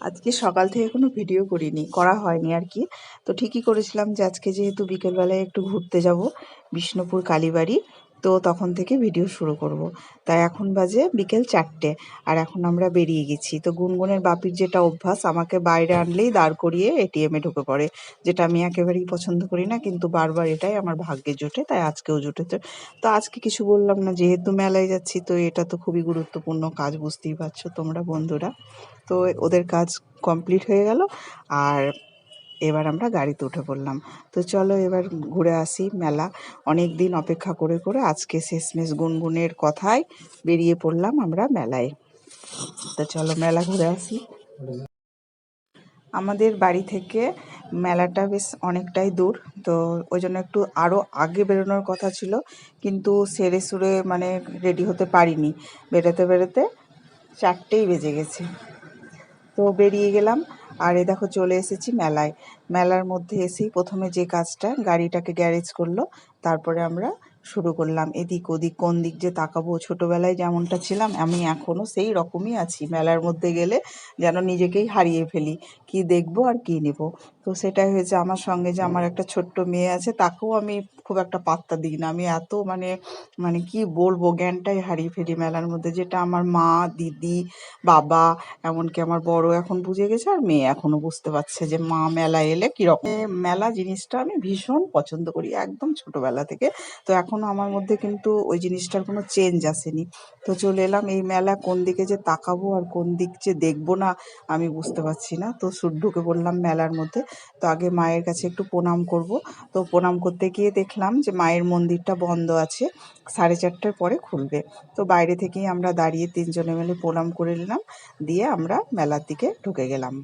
আজকে সকাল থেকে কোনো ভিডিও করিনি, করা হয়নি আর কি। তো ঠিকই করেছিলাম যে আজকে যেহেতু বিকেলবেলায় একটু ঘুরতে যাব, বিষ্ণুপুর কালীবাড়ি। তো তখন থেকে ভিডিও শুরু করব। তাই এখন বাজে বিকেল চারটে আর এখন আমরা বেরিয়ে গেছি। তো গুনগুনের বাপির যেটা অভ্যাস, আমাকে বাইরে আনলেই দাঁড় করিয়ে এটিএমে ঢুকে পড়ে, যেটা আমি একেবারেই পছন্দ করি না, কিন্তু বারবার এটাই আমার ভাগ্যে জোটে, তাই আজকেও জুটেছে তো আজকে কিছু বললাম না, যেহেতু মেলায় যাচ্ছি, তো এটা তো খুবই গুরুত্বপূর্ণ কাজ, বুঝতেই পারছ তোমরা বন্ধুরা। তো ওদের কাজ কমপ্লিট হয়ে গেল, আর এবার আমরা গাড়িতে উঠে পড়লাম। তো চলো এবার ঘুরে আসি মেলা। অনেক দিন অপেক্ষা করে করে আজকে শেষমেশ গুনগুনের কথায় বেরিয়ে পড়লাম আমরা মেলায়। তো চলো মেলা ঘুরে আসি। আমাদের বাড়ি থেকে মেলাটা বেশ অনেকটাই দূর। তো ওই জন্য একটু আরও আগে বেরোনোর কথা ছিল, কিন্তু সেরে সুরে মানে রেডি হতে পারিনি। বেরোতে বেরোতে চারটেই বেজে গেছে। তো বেরিয়ে গেলাম। আর এ দেখো চলে এসেছি মেলায়। মেলার মধ্যে এসেই প্রথমে যে কাজটা, গাড়িটাকে গ্যারেজ করল। তারপরে আমরা শুরু করলাম। এদিক ওদিক কোন দিক যে তাকাবো, ছোটোবেলায় যেমনটা ছিলাম, আমি এখনও সেই রকমই আছি। মেলার মধ্যে গেলে যেন নিজেকেই হারিয়ে ফেলি। কি দেখব আর কি নেব? তো সেটাই হয়েছে আমার সঙ্গে যে আমার একটা ছোট্ট মেয়ে আছে, তাকেও আমি খুব একটা পাত্তা দিই না। আমি এত মানে মানে কি বলব, জ্ঞানটাই হারিয়ে ফেলি মেলার মধ্যে। যেটা আমার মা, দিদি, বাবা, এমনকি আমার বড় এখন বুঝে গেছে আর মেয়ে এখনও বুঝতে পারছে যে মা মেলা এলে কীরকম। মেলা জিনিসটা আমি ভীষণ পছন্দ করি, একদম ছোটবেলা থেকে। তো এখনও আমার মধ্যে কিন্তু ওই জিনিসটার কোনো চেঞ্জ আসেনি। তো চলে এলাম এই মেলা কোন দিকে যে তাকাবো আর কোন দিক যে দেখব না, আমি বুঝতে পারছি না। তো ঢুকে পড়লাম মেলার মধ্যে। তো আগে মায়ের কাছে একটু প্রণাম করব। তো প্রণাম করতে গিয়ে দেখলাম যে মায়ের মন্দিরটা বন্ধ আছে, সাড়ে চারটার পরে খুলবে। তো বাইরে থেকেই আমরা দাঁড়িয়ে তিনজনে মিলে প্রণাম করে নিলাম। দিয়ে আমরা মেলার দিকে ঢুকে গেলাম।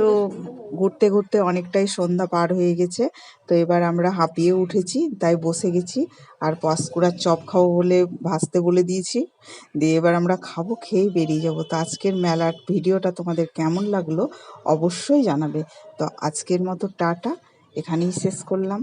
তো ঘুরতে ঘুরতে অনেকটাই সন্ধ্যা পার হয়ে গেছে। তো এবার আমরা হাঁপিয়ে উঠেছি, তাই বসে গেছি। আর পাঁশকুড়ার চপ খাব বলে ভাসতে বলে দিয়েছি। দিয়ে এবার আমরা খাব, খেয়ে বেরিয়ে যাব। তো আজকের মেলার ভিডিওটা তোমাদের কেমন লাগল অবশ্যই জানাবে। তো আজকের মতো টাটা, এখানেই শেষ করলাম।